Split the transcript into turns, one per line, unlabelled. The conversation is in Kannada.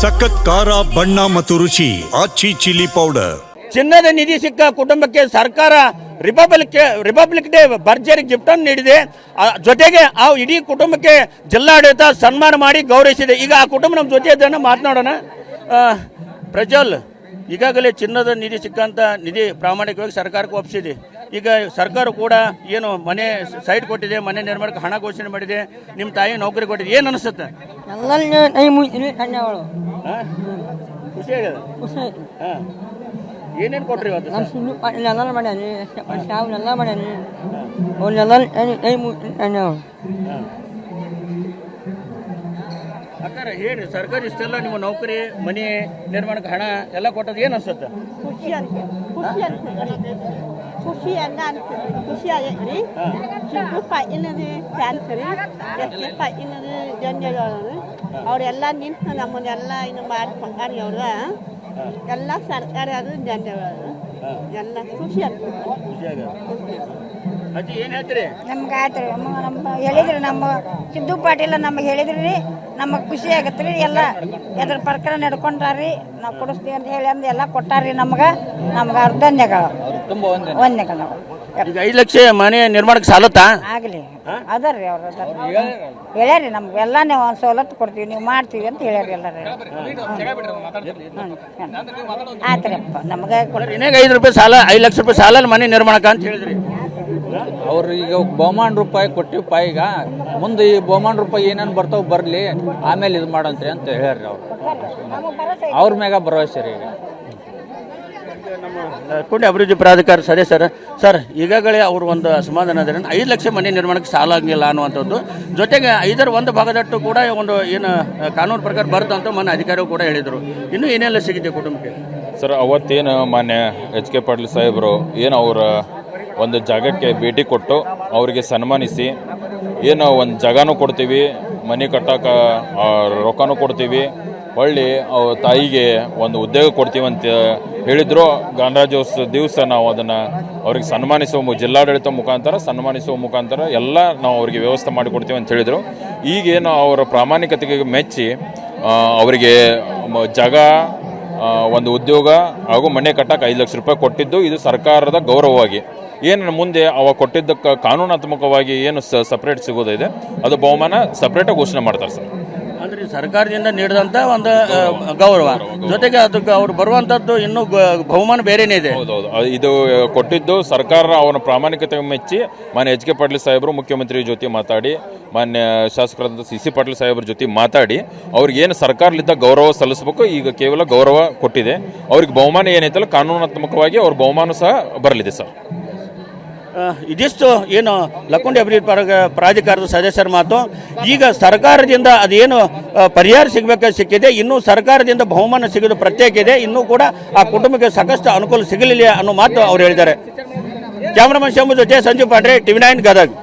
ಸಖತ್ ಖಾರ ಬಣ್ಣ ಮತ್ತು ರುಚಿ ಆಚಿ ಚಿಲ್ಲಿ ಪೌಡರ್.
ಚಿನ್ನದ ನಿಧಿ ಸಿಕ್ಕ ಕುಟುಂಬಕ್ಕೆ ಸರ್ಕಾರ ರಿಪಬ್ಲಿಕ್ ರಿಪಬ್ಲಿಕ್ ಡೇ ಭರ್ಜರಿ ಗಿಫ್ಟ್ ಅನ್ನು ನೀಡಿದೆ. ಆ ಜೊತೆಗೆ ಆ ಇಡೀ ಕುಟುಂಬಕ್ಕೆ ಜಿಲ್ಲಾಡಳಿತ ಸನ್ಮಾನ ಮಾಡಿ ಗೌರವಿಸಿದೆ. ಈಗ ಆ ಕುಟುಂಬ ನಮ್ಮ ಜೊತೆ ಇದ್ದಾನೆ ಮಾತನಾಡೋಣ. ಪ್ರಜಲ್ ಪ್ರಜ್ವಲ್ ಈಗಾಗಲೇ ಚಿನ್ನದ ನಿಧಿ ಸಿಕ್ಕಂತ ನಿಧಿ ಪ್ರಾಮಾಣಿಕವಾಗಿ ಸರ್ಕಾರಕ್ಕೆ ಒಪ್ಪಿಸಿದೆ ಈಗ ಸರ್ಕಾರ ಕೂಡ ಏನು ಮನೆ ಸೈಟ್ ಕೊಟ್ಟಿದೆ ಮನೆ ನಿರ್ಮಾಣಕ್ಕೆ ಹಣ ಘೋಷಣೆ ಮಾಡಿದೆ ನಿಮ್ಮ ತಾಯಿ ನೌಕರಿ ಕೊಟ್ಟಿದೆ. ಏನು ಅನಿಸುತ್ತೆ? ಖುಷಿ ಆಗ್ಯದ? ಹಾಂ. ಏನೇನು ಕೊಟ್ರಿ ಇವತ್ತು
ನಾನು ಸುಳ್ಳು ಎಲ್ಲ ಮಾಡ್ಯಾನಿ ಶಾವನ್ನೆಲ್ಲ ಮಾಡ್ಯಾನಿ ಅವನ್ನೆಲ್ಲ
ಅಕ್ಕಾರ ಹೇಳಿ ಸರ್ಕಾರ ಇಷ್ಟೆಲ್ಲ ನಿಮ್ಮ ನೌಕರಿ ಮನೆ ನಿರ್ಮಾಣಕ್ಕೆ ಹಣ ಎಲ್ಲ ಕೊಟ್ಟದ್ದು ಏನು ಅನ್ಸುತ್ತೆ.
ಖುಷಿ ಅನ್ಸುತ್ತೆ. ಖುಷಿ ಅನ್ಸುತ್ತೆ ಖುಷಿ ಆಗೈತ್ರಿ ಚಿಕ್ಕ ಪೈನದು ಚಾನ್ಸ್ ರೀ ಎಷ್ಟು ಪೈನದು ಜನಗಳು ಅವರೆಲ್ಲ ನಿಂತು ನಮ್ಮನ್ನೆಲ್ಲ ಇದು ಮಾಡ್ಕೊಂಡಾರಿ ಅವ್ರ ಎಲ್ಲ ಸರ್ಕಾರ ಅದು ಜನಗಳು ಎಲ್ಲ ಖುಷಿ
ಆಗ್ಯದ ಅಜ್ಜಿ ಏನು ಹೇಳ್ತೀರಿ?
ನಮ್ಗೆ ಆಯ್ತು ರೀ. ನಮ್ಮ ನಮ್ಮ ಹೇಳಿದ್ರಿ ನಮ್ಮ ಸಿದ್ದು ಪಾಟೀಲ ನಮಗೆ ಹೇಳಿದ್ರಿ ರೀ. ನಮಗೆ ಖುಷಿ ಆಗತ್ತೆ ರೀ. ಎಲ್ಲ ಎದ್ರ ಪ್ರಕಾರ ನಡ್ಕೊಂಡ್ರಿ ನಾವು ಕೊಡಿಸ್ತೀವಿ ಅಂತ ಹೇಳಿ ಅಂದು ಎಲ್ಲ ಕೊಟ್ಟಾರ್ರಿ ನಮ್ಗೆ. ನಮ್ಗೆ ಅವ್ರ ಧನ್ಯಗಳು ವಂದ್ಯಗಳು ನಾವು.
ಈಗ ಐದು ಲಕ್ಷ ಮನೆ ನಿರ್ಮಾಣಕ್ಕೆ ಸಾಲತ್ತಾ?
ಆಗಲಿ. ಅದರಿ. ಅವ್ರ ಅದಾರ ಹೇಳ್ಯಾರಿ ನಮ್ಗೆ ಎಲ್ಲ ನೀವು ಒಂದು ಸವಲತ್ತು ಕೊಡ್ತೀವಿ ನೀವು ಮಾಡ್ತೀವಿ ಅಂತ ಹೇಳ್ಯಾರಿ ಎಲ್ಲರೂ. ಆಯ್ತು ರೀ ಅಪ್ಪ. ನಮಗೆ
ಐದು ರೂಪಾಯಿ ಸಾಲ ಐದು ಲಕ್ಷ ರೂಪಾಯಿ ಸಾಲ ಮನೆ ನಿರ್ಮಾಣಕ್ಕೆ ಅಂತ ಹೇಳಿದ್ರಿ.
ಅವ್ರು ಈಗ ಬಹುಮಾನ ರೂಪಾಯಿ ಕೊಟ್ಟಿವಿ ಈಗ. ಮುಂದೆ ಈ ಬಹುಮಾನ ರೂಪಾಯಿ ಏನೇನು ಬರ್ತಾವೆ ಬರಲಿ ಆಮೇಲೆ ಇದು ಮಾಡಂತ್ರಿ ಅಂತ ಹೇಳ್ರಿ ಅವ್ರು. ಅವ್ರ ಮ್ಯಾಗ ಭರವಸೆ ರೀ ಈಗ.
ಕುಂಡಿ ಅಭಿವೃದ್ಧಿ ಪ್ರಾಧಿಕಾರ ಸರಿ ಸರ್. ಈಗಾಗಲೇ ಅವರು ಒಂದು ಅಸಮಾಧಾನ ಆದರೆ ಐದು ಲಕ್ಷ ಮನೆ ನಿರ್ಮಾಣಕ್ಕೆ ಸಾಲ ಆಗಲಿಲ್ಲ ಅನ್ನುವಂಥದ್ದು. ಜೊತೆಗೆ ಐದರ ಒಂದು ಭಾಗದಟ್ಟು ಕೂಡ ಒಂದು ಏನು ಕಾನೂನು ಪ್ರಕಾರ ಬರ್ತಂತ ಅಂತ ಮೊನ್ನೆ ಅಧಿಕಾರಿಗಳು ಕೂಡ ಹೇಳಿದರು. ಇನ್ನೂ ಏನೆಲ್ಲ ಸಿಗಿದೆ ಕುಟುಂಬಕ್ಕೆ?
ಸರ್ ಅವತ್ತೇನು ಮಾನ್ಯ ಎಚ್ ಕೆ ಪಾಟೀಲ್ ಸಾಹೇಬರು ಏನು ಅವರ ಒಂದು ಜಾಗಕ್ಕೆ ಭೇಟಿ ಕೊಟ್ಟು ಅವರಿಗೆ ಸನ್ಮಾನಿಸಿ. ಏನು ಒಂದು ಜಾಗನೂ ಕೊಡ್ತೀವಿ, ಮನೆ ಕಟ್ಟಕ್ಕೆ ರೊಕ್ಕನೂ ಕೊಡ್ತೀವಿ. ಹೊಳ್ಳಿ ಅವ್ರ ತಾಯಿಗೆ ಒಂದು ಉದ್ಯೋಗ ಕೊಡ್ತೀವಿ ಅಂತ ಹೇಳಿದ್ರು. ಗಣರಾಜ್ಯೋತ್ಸವ ದಿವಸ ನಾವು ಅದನ್ನು ಅವ್ರಿಗೆ ಸನ್ಮಾನಿಸುವ ಜಿಲ್ಲಾಡಳಿತ ಮುಖಾಂತರ ಸನ್ಮಾನಿಸುವ ಮುಖಾಂತರ ಎಲ್ಲ ನಾವು ಅವರಿಗೆ ವ್ಯವಸ್ಥೆ ಮಾಡಿಕೊಡ್ತೀವಿ ಅಂತ ಹೇಳಿದರು. ಈಗೇನು ಅವರ ಪ್ರಾಮಾಣಿಕತೆಗೆ ಮೆಚ್ಚಿ ಅವರಿಗೆ ಜಾಗ ಒಂದು ಉದ್ಯೋಗ ಹಾಗೂ ಮನೆ ಕಟ್ಟಕ್ಕೆ ಐದು ಲಕ್ಷ ರೂಪಾಯಿ ಕೊಟ್ಟಿದ್ದು. ಇದು ಸರ್ಕಾರದ ಗೌರವವಾಗಿ. ಏನು ಮುಂದೆ ಅವ ಕೊಟ್ಟಿದ್ದಕ್ಕೆ ಕಾನೂನಾತ್ಮಕವಾಗಿ ಏನು ಸಪ್ರೇಟ್ ಸಿಗೋದಿದೆ ಅದು ಬಹುಮಾನ ಸಪ್ರೇಟಾಗಿ ಘೋಷಣೆ ಮಾಡ್ತಾರೆ ಸರ್.
ಅಂದ್ರೆ ಸರ್ಕಾರದಿಂದ ನೀಡಿದಂತ ಒಂದು ಗೌರವ. ಜೊತೆಗೆ ಅದಕ್ಕೆ ಅವ್ರು ಬರುವಂತದ್ದು ಇನ್ನೂ ಬಹುಮಾನ ಬೇರೆನೇ ಇದೆ.
ಇದು ಕೊಟ್ಟಿದ್ದು ಸರ್ಕಾರ ಅವನ ಪ್ರಾಮಾಣಿಕತೆ ಮೆಚ್ಚಿ ಮಾನ್ಯ ಎಚ್ ಕೆ ಪಾಟೀಲ್ ಸಾಹೇಬರು ಮುಖ್ಯಮಂತ್ರಿ ಜೊತೆ ಮಾತಾಡಿ ಮಾನ್ಯ ಶಾಸಕರಾದ ಸಿ ಸಿ ಪಾಟೀಲ್ ಸಾಹೇಬ್ರ ಜೊತೆ ಮಾತಾಡಿ ಅವ್ರಿಗೆ ಏನು ಸರ್ಕಾರದಿಂದ ಗೌರವ ಸಲ್ಲಿಸಬೇಕು ಈಗ ಕೇವಲ ಗೌರವ ಕೊಟ್ಟಿದೆ. ಅವ್ರಿಗೆ ಬಹುಮಾನ ಏನೈತಲ್ಲ ಕಾನೂನಾತ್ಮಕವಾಗಿ ಅವ್ರ ಬಹುಮಾನ ಸಹ ಬರಲಿದೆ ಸರ್.
ಇದಿಷ್ಟು ಏನು ಲಕ್ಕುಂಡಿ ಅಭಿವೃದ್ಧಿ ಪರ ಪ್ರಾಧಿಕಾರದ ಸದಸ್ಯರ ಮಾತು. ಈಗ ಸರ್ಕಾರದಿಂದ ಅದೇನು ಪರಿಹಾರ ಸಿಗಬೇಕು ಸಿಕ್ಕಿದೆ. ಇನ್ನೂ ಸರ್ಕಾರದಿಂದ ಬಹುಮಾನ ಸಿಗೋದು ಪ್ರತ್ಯೇಕ ಇದೆ. ಇನ್ನೂ ಕೂಡ ಆ ಕುಟುಂಬಕ್ಕೆ ಸಾಕಷ್ಟು ಅನುಕೂಲ ಸಿಗಲಿಲ್ಲ ಅನ್ನೋ ಮಾತು ಅವ್ರು ಹೇಳಿದ್ದಾರೆ. ಕ್ಯಾಮ್ರಾಮನ್ ಶಂಭು ಜೊತೆ ಸಂಜೀವ್ ಪಾಂಡ್ರೆ, ಟಿವಿ ನೈನ್ ಗದಗ್.